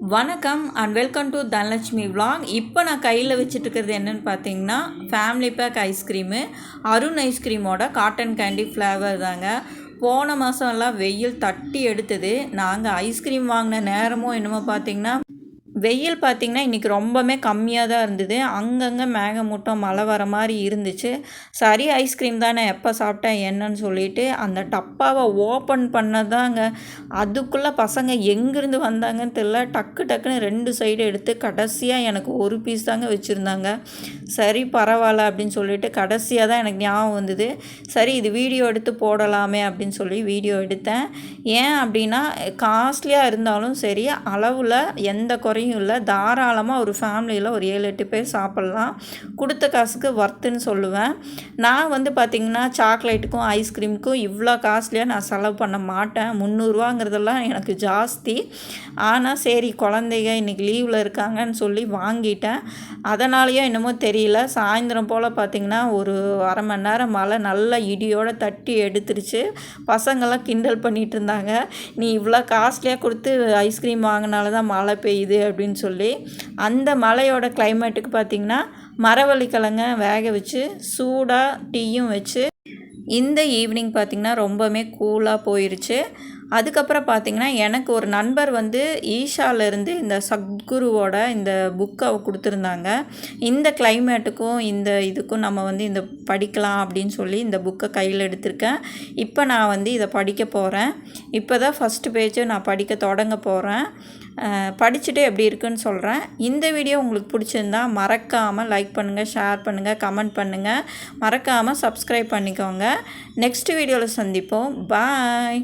வணக்கம் and welcome to Dhanalakshmi vlog. இப்போ நான் கையில் வச்சுட்டுருக்கிறது என்னென்னு பார்த்தீங்கன்னா family pack ice cream Arun ஐஸ்கிரீமோட cotton candy flavour தாங்க. போன மாதம்லாம் வெயில் தட்டி எடுத்தது. நாங்கள் ஐஸ்கிரீம் வாங்கின நேரமும் என்னமோ பார்த்தீங்கன்னா வெயில் பார்த்திங்கன்னா இன்றைக்கி ரொம்பவுமே கம்மியாக தான் இருந்தது. அங்கங்கே மேகமூட்டம் மழை வர மாதிரி இருந்துச்சு. சரி ஐஸ்கிரீம் தானே எப்போ சாப்பிட்டேன் என்னன்னு சொல்லிட்டு அந்த டப்பாவை ஓப்பன் பண்ணதாங்க. அதுக்குள்ளே பசங்க எங்கேருந்து வந்தாங்கன்னு தெரில டக்கு டக்குன்னு ரெண்டு சைடு எடுத்து கடைசியாக எனக்கு ஒரு பீஸ் தாங்க வச்சுருந்தாங்க. சரி பரவாயில்ல அப்படின்னு சொல்லிட்டு கடைசியாக தான் எனக்கு ஞாபகம் வந்தது. சரி இது வீடியோ எடுத்து போடலாமே அப்படின்னு சொல்லி வீடியோ எடுத்தேன். ஏன் அப்படின்னா காஸ்ட்லியாக இருந்தாலும் சரி அளவில் எந்த குறையும் இல்லை தாராளமாக ஒரு ஃபேமிலியில் ஒரு ஏழு எட்டு பேர் சாப்பிட்லாம். கொடுத்த காசுக்கு ஒர்த்துன்னு சொல்லுவேன். நான் வந்து பார்த்திங்கன்னா சாக்லேட்டுக்கும் ஐஸ்கிரீமுக்கும் இவ்வளோ காஸ்ட்லியாக நான் செலவு பண்ண மாட்டேன். முந்நூறுவாங்கிறதெல்லாம் எனக்கு ஜாஸ்தி. ஆனால் சரி குழந்தைங்க இன்றைக்கி லீவில் இருக்காங்கன்னு சொல்லி வாங்கிட்டேன். அதனாலேயோ என்னமோ தெரியல. சாயந்தரம் போல் பார்த்திங்கன்னா ஒரு அரை மணி நேரம் மழை நல்லா இடியோடு தட்டி எடுத்துருச்சு. பசங்கள்லாம் கிண்டல் பண்ணிகிட்டு இருந்தாங்க. நீ இவ்வளோ காஸ்ட்லியாக கொடுத்து ஐஸ்கிரீம் வாங்கினால தான் மழை பெய்யுது அப்படின்னு சொல்லி அந்த மலையோட கிளைமேட்டுக்கு பார்த்திங்கன்னா மரவள்ளிக்கிழங்க வேக வச்சு சூடாக டீயும் வச்சு இந்த ஈவினிங் பார்த்திங்கன்னா ரொம்பவுமே கூலாக போயிருச்சு. அதுக்கப்புறம் பார்த்திங்கன்னா எனக்கு ஒரு நண்பர் வந்து ஈஷாலேருந்து இந்த சத்குருவோட இந்த புக்கை கொடுத்துருந்தாங்க. இந்த கிளைமேட்டுக்கும் இந்த இதுக்கும் நம்ம வந்து இந்த படிக்கலாம் அப்படின்னு சொல்லி இந்த புக்கை கையில் எடுத்திருக்கேன். இப்போ நான் வந்து இதை படிக்க போகிறேன் இப்போ தான் ஃபஸ்ட்டு பேஜை நான் படிக்க தொடங்க போகிறேன் படிச்சுட்டு எப்படி இருக்குன்னு சொல்கிறேன் இந்த வீடியோ உங்களுக்கு பிடிச்சிருந்தா மறக்காமல் லைக் பண்ணுங்கள் ஷேர் பண்ணுங்கள் கமெண்ட் பண்ணுங்கள் மறக்காமல் சப்ஸ்கிரைப் பண்ணிக்கோங்க. நெக்ஸ்ட் வீடியோவில் சந்திப்போம். பாய்